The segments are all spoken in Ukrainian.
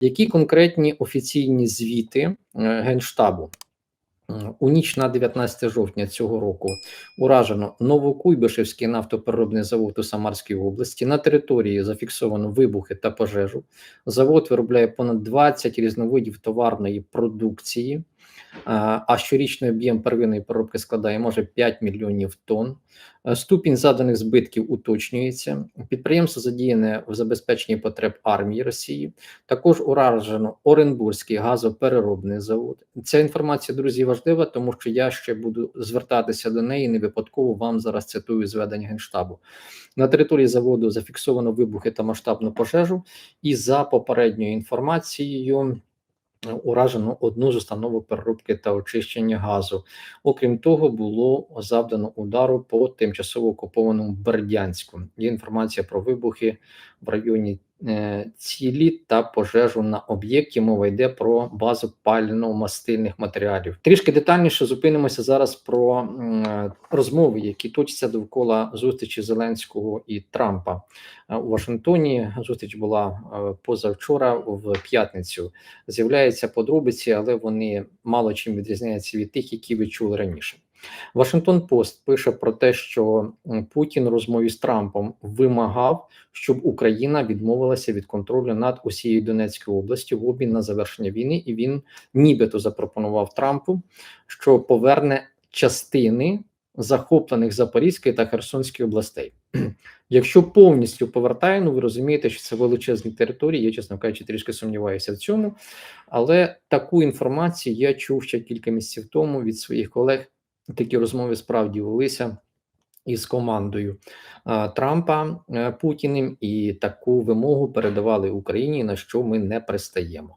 Які конкретні офіційні звіти е, Генштабу? У ніч на 19 жовтня цього року уражено Новокуйбишевський нафтопереробний завод у Самарській області. На території зафіксовано вибухи та пожежу. Завод виробляє понад 20 різновидів товарної продукції, а щорічний об'єм первинної переробки складає може 5 мільйонів тонн. Е, Ступінь заданих збитків уточнюється. Підприємство задіяне в забезпеченні потреб армії Росії. Також уражено Оренбурзький газопереробний завод. Ця інформація, друзі, важлива, тому що я ще буду звертатися до неї. Не випадково вам зараз цитую зведення генштабу. На території заводу зафіксовано вибухи та масштабну пожежу, і за попередньою інформацією. Уражено одну з установок переробки та очищення газу. Окрім того, було завдано удару по тимчасово окупованому Бердянську. Є інформація про вибухи в районі цілі та пожежу на об'єкті. Мова йде про базу пально-мастильних матеріалів. Трішки детальніше зупинимося зараз про е, розмови, які точаться довкола зустрічі Зеленського і Трампа Е, у Вашингтоні. Зустріч була е, позавчора в п'ятницю. З'являються подробиці, але вони мало чим відрізняються від тих, які ви чули раніше. Вашингтон Пост пише про те, що Путін у розмові з Трампом вимагав, щоб Україна відмовилася від контролю над усією Донецькою областю в обмін на завершення війни, і він нібито запропонував Трампу, що поверне частини захоплених Запорізької та Херсонської областей. Якщо повністю повертає, ну ви розумієте, що це величезні території. Я, чесно кажучи, трішки сумніваюся в цьому. Але таку інформацію я чув ще кілька місяців тому від своїх колег. Такі розмови справді велися із командою Трампа е, Путіним, і таку вимогу передавали Україні, на що ми не пристаємо.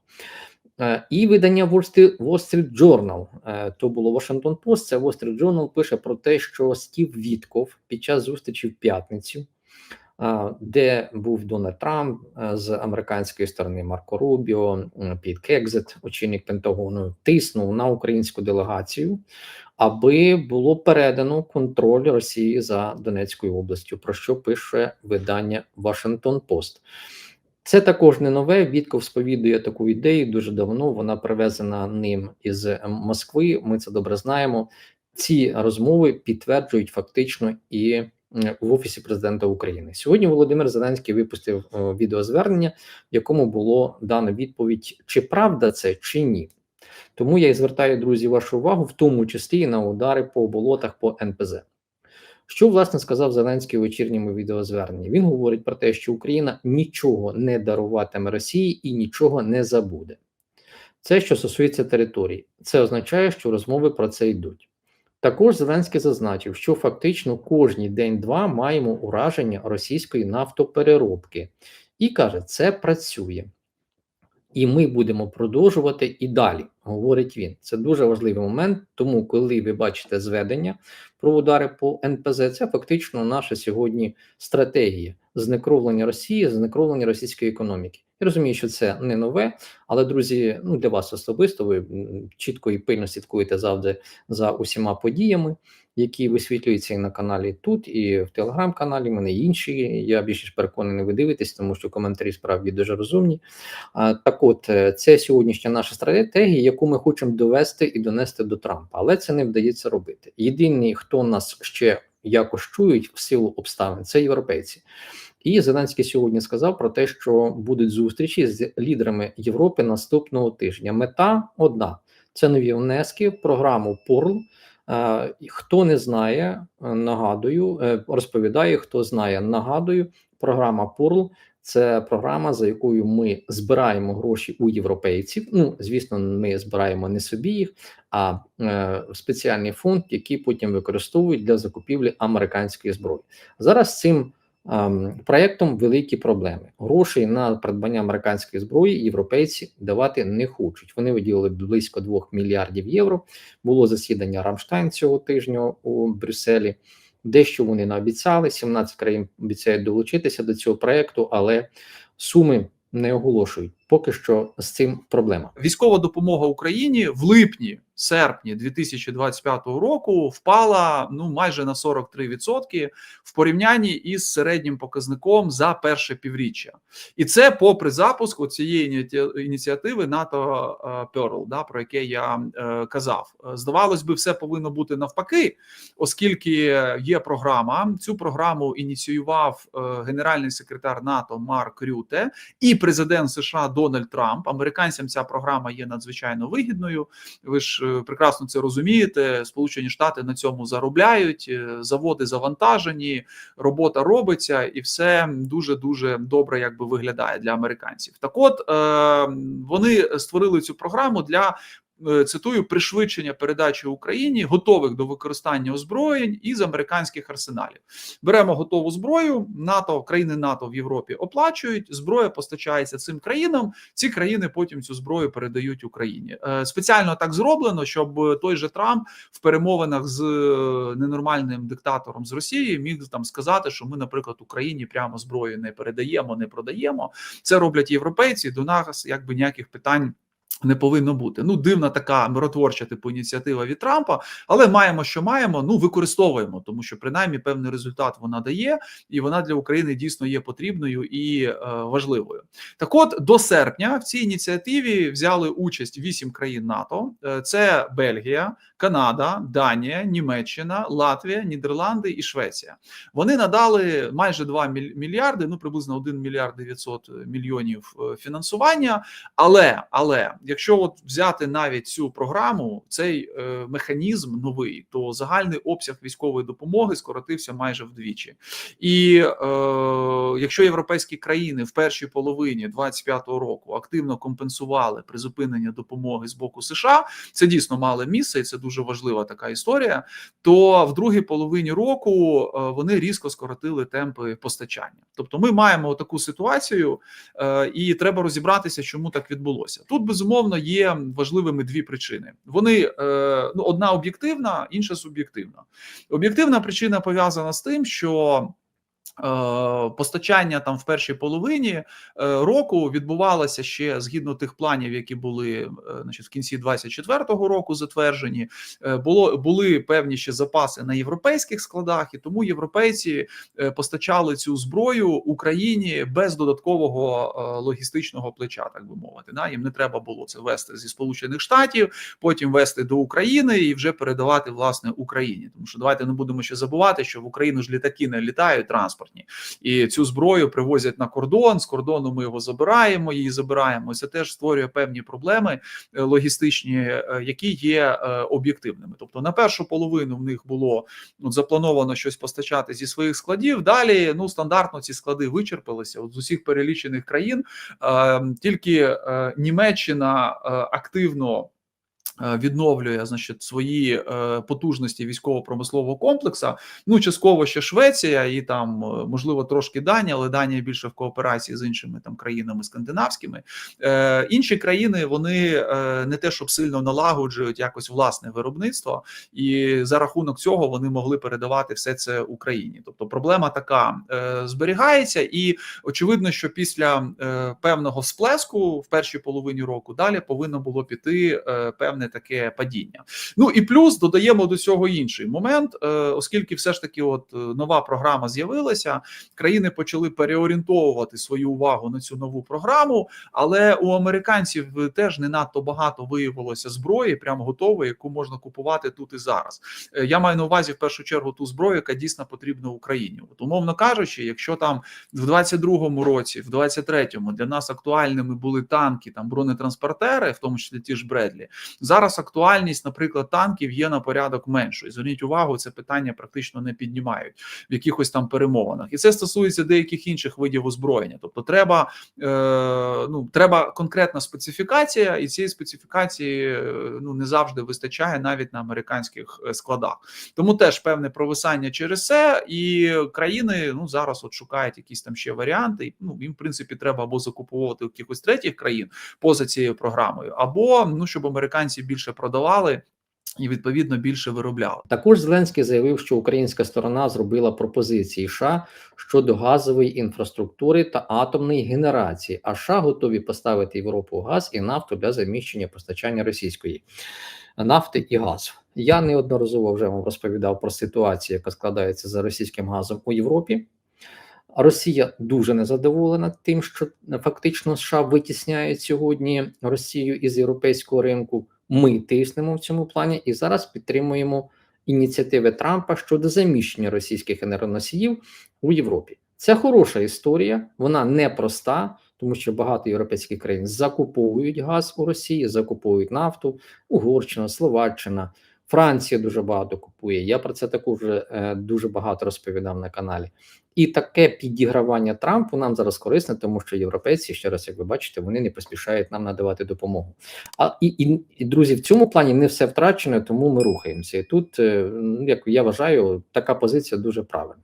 Е, І видання Wall Street, Journal, е, то було Washington Post, це Wall Street Journal пише про те, що Стів Вітков під час зустрічі в п'ятницю, де був Дональд Трамп е, з американської сторони Марко Рубіо, Піт Кекзет, очільник Пентагону, тиснув на українську делегацію, аби було передано контроль Росії за Донецькою областю, про що пише видання Washington Post. Це також не нове. Вітков сповідує таку ідею дуже давно. Вона привезена ним із Москви. Ми це добре знаємо. Ці розмови підтверджують фактично і в офісі президента України. Сьогодні Володимир Зеленський випустив е, відеозвернення, в якому було дано відповідь, чи правда це, чи ні. Тому я і звертаю друзі вашу увагу, в тому числі і на удари по болотах по НПЗ. Що власне сказав Зеленський у вечірньому відеозверненні? Він говорить про те, що Україна нічого не даруватиме Росії і нічого не забуде. Це що стосується території, це означає, що розмови про це йдуть. Також Зеленський зазначив, що фактично кожні день-два маємо ураження російської нафтопереробки, і каже, це працює. І ми будемо продовжувати і далі, говорить він. Це дуже важливий момент. Тому, коли ви бачите зведення про удари по НПЗ, це фактично наша сьогодні стратегія знекровлення Росії, знекровлення російської економіки. Я розумію, що це не нове, але друзі, ну для вас особисто ви чітко і пильно слідкуєте завжди за усіма подіями, які висвітлюються і на каналі тут, і в телеграм-каналі. Мене інші. Я більш ніж переконаний, ви дивитесь, тому що коментарі справді дуже розумні. Так, от е, це сьогоднішня наша стратегія, яку ми хочемо довести і донести до Трампа, але це не вдається робити. Єдиний, хто нас ще якось чують в силу обставин, це європейці. І Зеленський сьогодні сказав про те, що будуть зустрічі з лідерами Європи наступного тижня. Мета одна: це нові внески в програму ПОРЛ. Е, Хто не знає, е, нагадую, е, розповідаю. Хто знає, нагадую, програма Пурл це програма, за якою ми збираємо гроші у європейців. Ну, звісно, ми збираємо не собі їх, а е, спеціальний фонд, який потім використовують для закупівлі американської зброї. Зараз цим проектом великі проблеми. Грошей на придбання американської зброї європейці давати не хочуть. Вони виділили близько 2 мільярдів євро. Було засідання Рамштайн цього тижня у Брюсселі. Дещо вони наобіцяли. 17 країн обіцяють долучитися до цього проєкту, але суми не оголошують. Поки що з цим проблема. Військова допомога Україні в липні, серпні 2025 року впала ну майже на 43% в порівнянні із середнім показником за перше півріччя, і це попри запуск цієї ініціативи НАТО Pearl, да про яке я е, казав. Здавалось би, все повинно бути навпаки, оскільки є програма. Цю програму ініціював е, генеральний секретар НАТО Марк Рюте і президент США Дональд Трамп. Американцям ця програма є надзвичайно вигідною. Ви ж е, прекрасно це розумієте. Сполучені Штати на цьому заробляють, е, заводи завантажені, робота робиться, і все дуже дуже добре, якби виглядає для американців. Так, от е, вони створили цю програму для цитую пришвидшення передачі Україні готових до використання озброєнь із американських арсеналів. Беремо готову зброю. НАТО країни НАТО в Європі оплачують. Зброя постачається цим країнам. Ці країни потім цю зброю передають Україні. Е, спеціально так зроблено, щоб той же Трамп в перемовинах з е, ненормальним диктатором з Росії міг там сказати, що ми, наприклад, Україні прямо зброю не передаємо, не продаємо. Це роблять європейці. До нас якби ніяких питань. Не повинно бути. Ну, дивна така миротворча типу ініціатива від Трампа, але маємо, що маємо. Ну використовуємо, тому що принаймні певний результат вона дає, і вона для України дійсно є потрібною і е, важливою. Так, от до серпня в цій ініціативі взяли участь вісім країн НАТО: е, це Бельгія, Канада, Данія, Німеччина, Латвія, Нідерланди і Швеція. Вони надали майже 2 мільярди, ну приблизно 1 мільярд 900 мільйонів е, фінансування. Але але якщо от взяти навіть цю програму, цей е, механізм новий, то загальний обсяг військової допомоги скоротився майже вдвічі. І е, якщо європейські країни в першій половині 25-го року активно компенсували призупинення допомоги з боку США, це дійсно мало місце, і це дуже важлива така історія. То в другій половині року е, вони різко скоротили темпи постачання. Тобто, ми маємо таку ситуацію, е, і треба розібратися, чому так відбулося. Тут безумовно є важливими дві причини. Вони е, ну одна об'єктивна, інша суб'єктивна. Об'єктивна причина пов'язана з тим, що постачання там в першій половині е, року відбувалося ще згідно тих планів, які були е, значить, в кінці 24-го року затверджені. Було були певні ще запаси на європейських складах, і тому європейці постачали цю зброю Україні без додаткового логістичного плеча, так би мовити. Да? Їм не треба було це вести зі Сполучених Штатів, потім вести до України і вже передавати власне Україні. Тому що давайте не будемо ще забувати, що в Україну ж літаки не літають транспорт транспортні, і цю зброю привозять на кордон. З кордону ми його забираємо, її забираємо. Це теж створює певні проблеми е, логістичні, е, які є е, об'єктивними. Тобто, на першу половину в них було ну, заплановано щось постачати зі своїх складів. Далі ну стандартно ці склади вичерпалися. От з усіх перелічених країн тільки Німеччина активно. Е, відновлює значить свої е, потужності військово-промислового комплексу. Ну частково ще Швеція і там е, можливо трошки Данія, але Данія більше в кооперації з іншими там країнами скандинавськими. Інші країни вони не те, щоб сильно налагоджують якось власне виробництво, і за рахунок цього вони могли передавати все це Україні. Тобто проблема така зберігається, і очевидно, що після певного сплеску в першій половині року далі повинно було піти певне певне таке падіння. Ну і плюс додаємо до цього інший момент, е, оскільки все ж таки, от е, нова програма з'явилася, країни почали переорієнтовувати свою увагу на цю нову програму, але у американців теж не надто багато виявилося зброї, прямо готової, яку можна купувати тут і зараз. Е, я маю на увазі в першу чергу ту зброю, яка дійсно потрібна Україні. От, умовно кажучи, якщо там в 22-му році, в 23-му для нас актуальними були танки, там бронетранспортери, в тому числі ті ж Бредлі. Зараз актуальність, наприклад, танків є на порядок меншою. Зверніть увагу, це питання практично не піднімають в якихось там перемовинах, і це стосується деяких інших видів озброєння. Тобто, треба е, ну треба конкретна специфікація, і цієї специфікації е, ну не завжди вистачає навіть на американських е, складах. Тому теж певне провисання через це, і країни ну зараз от шукають якісь там ще варіанти. Ну їм в принципі треба або закуповувати якихось третіх країн поза цією програмою, або ну щоб американці більше продавали. і відповідно більше виробляли. Також Зеленський заявив, що українська сторона зробила пропозиції США щодо газової інфраструктури та атомної генерації. А США готові поставити Європу газ і нафту для заміщення постачання російської нафти і газу. Я неодноразово вже вам розповідав про ситуацію, яка складається за російським газом у Європі. Росія дуже незадоволена тим, що фактично США витісняють сьогодні Росію із європейського ринку. Ми тиснемо в цьому плані і зараз підтримуємо ініціативи Трампа щодо заміщення російських енергоносіїв у Європі. Це хороша історія, вона непроста, тому що багато європейських країн закуповують газ у Росії, закуповують нафту, Угорщина, Словаччина, Франція дуже багато купує. Я про це також вже е, дуже багато розповідав на каналі. І таке підігравання Трампу нам зараз корисне, тому що європейці, ще раз, як ви бачите, вони не поспішають нам надавати допомогу. А і, і, і друзі, в цьому плані не все втрачено, тому ми рухаємося. І тут, е, ну, як я вважаю, така позиція дуже правильна.